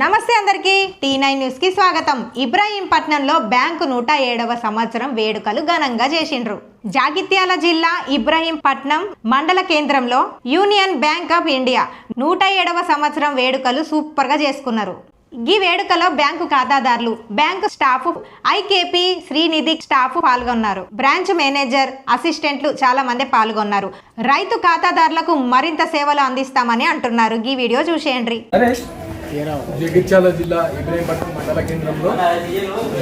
నమస్తే అందరికీ. T nine న్యూస్కి స్వాగతం. ఇబ్రాహీంపట్నంలో బ్యాంకు నూట ఏడవ సంవత్సరం వేడుకలు ఘనంగా చేసిండ్రు. జాగిత్యాల జిల్లా ఇబ్రాహీంపట్నం మండల కేంద్రంలో యూనియన్ బ్యాంక్ ఆఫ్ ఇండియా నూట ఏడవ సంవత్సరం వేడుకలు సూపర్గా చేసుకున్నారు. ఈ వేడుకలో బ్యాంకు ఖాతాదారులు bank staff IKP Srinidhi staff పాల్గొన్నారు. బ్రాంచ్ మేనేజర్ అసిస్టెంట్లు చాలా మంది పాల్గొన్నారు. రైతు ఖాతాదారులకు మరింత సేవలు అందిస్తామని అంటున్నారు. ఈ వీడియో చూసేయండి. జగిత్యాల జిల్లా ఇబ్రాహీంపట్నం మండల కేంద్రంలో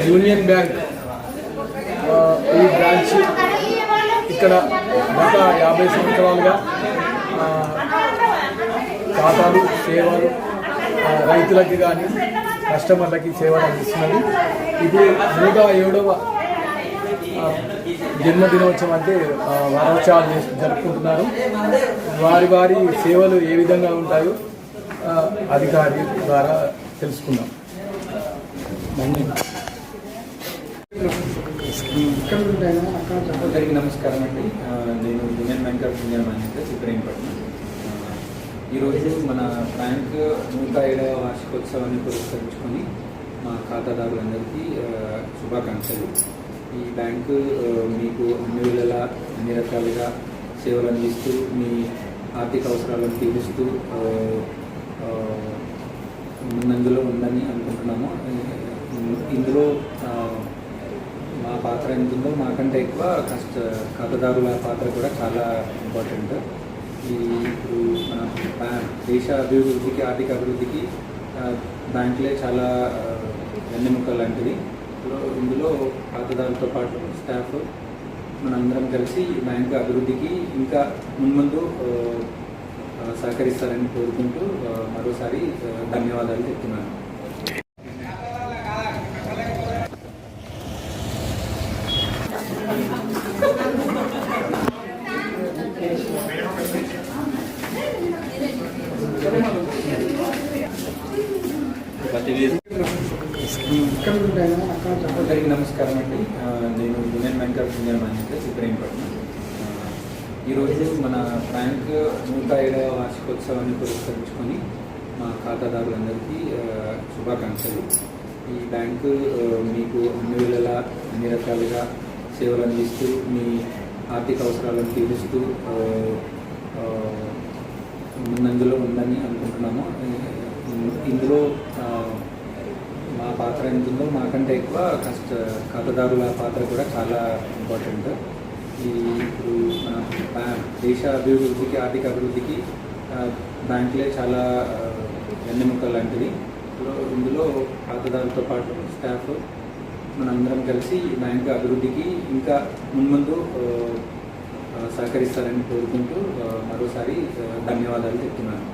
యూనియన్ బ్యాంక్ ఈ బ్రాంచ్ ఇక్కడ గత యాభై సంవత్సరాలుగా ఖాతాలు సేవలు రైతులకి కానీ కస్టమర్లకి సేవలు అందిస్తున్నది. ఇది నూట ఏడవ జన్మదినోత్సవం అంటే వారోత్సవాలు జరుపుకుంటున్నారు. వారి వారి సేవలు ఏ విధంగా ఉంటాయో అధికారి ద్వారా తెలుసుకుందాం అందరికీ నమస్కారం అండి. నేను union bank of India manager Ibrahimpatnam. ఈరోజు మన బ్యాంక్ నూట ఏడవ వార్షికోత్సవాన్ని పురస్కరించుకొని మా ఖాతాదారులందరికీ శుభాకాంక్షలు. ఈ బ్యాంకు మీకు అన్ని వేళలా అన్ని రకాలుగా సేవలు అందిస్తూ మీ ఆర్థిక అవసరాలను తీరుస్తూ ముందంజలో ఉందని అనుకుంటున్నాము. ఇందులో మా పాత్ర ఎంత ఉందో మాకంటే ఎక్కువ కష్ట ఖాతాదారుల పాత్ర కూడా చాలా ఇంపార్టెంట్. ఈ ఇప్పుడు మన దేశ అభివృద్ధికి ఆర్థిక అభివృద్ధికి బ్యాంకులే చాలా వెన్నెముక లాంటిది. ఇందులో ఖాతాదారులతో పాటు స్టాఫ్ మనందరం కలిసి బ్యాంకు అభివృద్ధికి ఇంకా ముందు సహకరిస్తారని కోరుకుంటూ మరోసారి ధన్యవాదాలు చెప్తున్నాను. నమస్కారం అండి. నేను union bank of India manager Ibrahimpatnam ఆ, ఈరోజు మన బ్యాంక్ నూట ఏడవ వార్షికోత్సవాన్ని పురస్కరించుకొని మా ఖాతాదారులందరికీ శుభాకాంక్షలు. ఈ బ్యాంకు మీకు అన్ని వేళలా అన్ని రకాలుగా సేవలు అందిస్తూ మీ ఆర్థిక అవసరాలను తీరుస్తూ ఆ, ముందంజలో ఉందని అనుకుంటున్నాము. ఇందులో మా పాత్ర ఎంత ఉందో మాకంటే ఎక్కువ కష్ట ఖాతాదారుల పాత్ర కూడా చాలా ఇంపార్టెంట్. ఈ ఇప్పుడు మన దేశ అభివృద్ధికి ఆర్థిక అభివృద్ధికి బ్యాంకులే చాలా వెన్నెముక లాంటిది ఇందులో ఖాతాదారులతో పాటు స్టాఫ్ మనందరం కలిసి బ్యాంక్ బ్యాంకు అభివృద్ధికి ఇంకా మున్ముందు సహకరిస్తారని కోరుకుంటూ మరోసారి ధన్యవాదాలు చెప్తున్నాను.